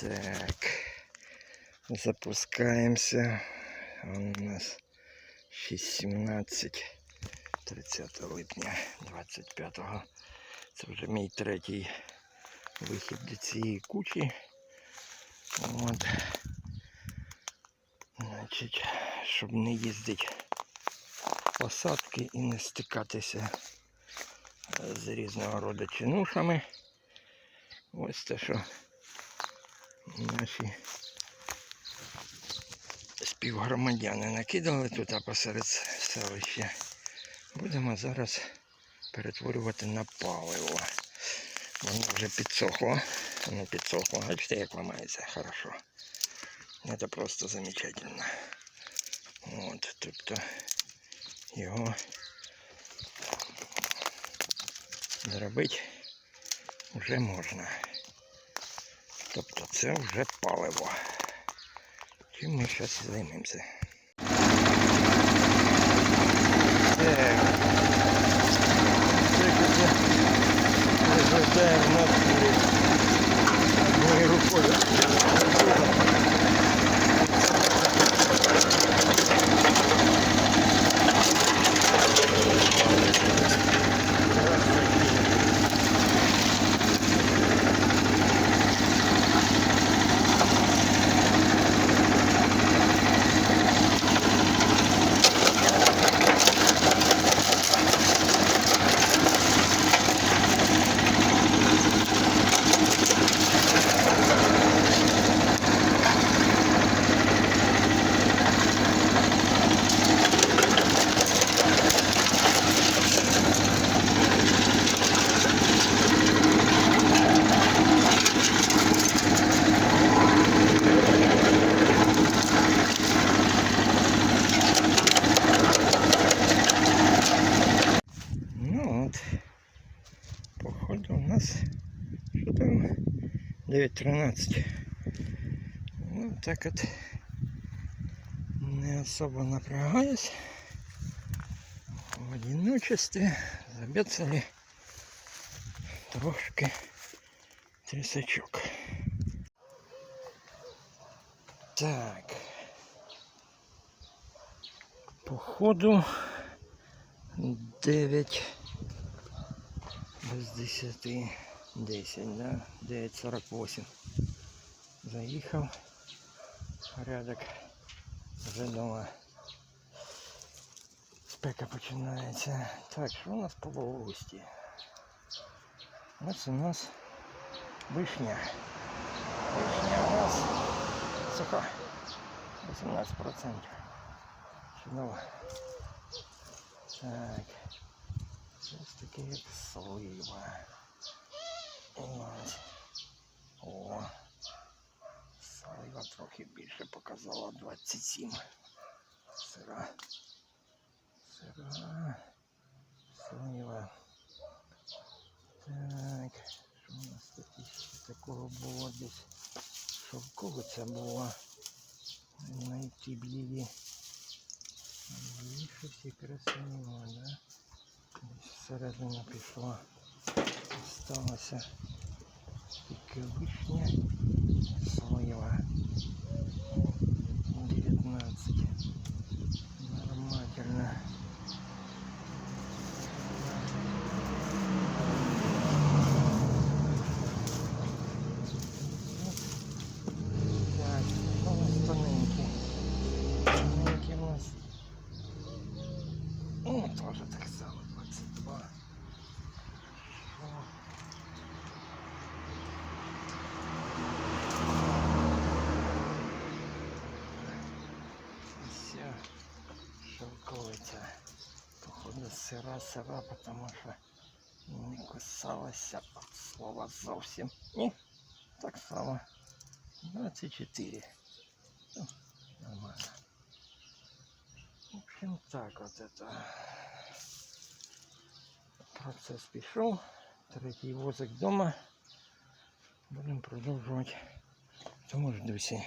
Так. Запускаємося. Он у нас 6.17. 30 липня 25-го. Це вже мій третій вихід до цієї кучі. От. Значить, щоб не їздити посадки і не стикатися е, з різного роду чинушами. Ось те, що наші співгромадяни накидали тут посеред селища. Будемо зараз перетворювати на паливо. Воно вже підсохло. Воно підсохло. Бачите, як ламається. Хорошо. Це просто замечательно. От, тобто його зробити вже можна. Тобто це вже паливо. Чим ми зараз займемося? В нас одною рукою. 9.13. Ну так от не особо напрягаюсь. В одиночестві забецали трошки трясачок. Так. Походу 9 без 10, 10, да? 9.48. Заїхав. Порядок. Вже дома. Спека починається. Так, що у нас по Волості? Ось у нас вишня. Вишня у нас суха. 18%. Чудово. Так. Щось таке слива. Ось. О. Слива трохи більше показала 27. Сира. Сира. Слива. Так. Що у нас ще такого було десь? Шовково це було. Найти б її. Її щось якраз нема, да? Десь всередину пішла. Осталося тільки вишня слоєва. Походу сира, сира, потому що не кусалася от слова зовсім. Ні, так само. 24. Ну, нормально. В общем, так вот это. Процес пішов. Третій возик вдома. Будемо продовжувати в тому ж дусі.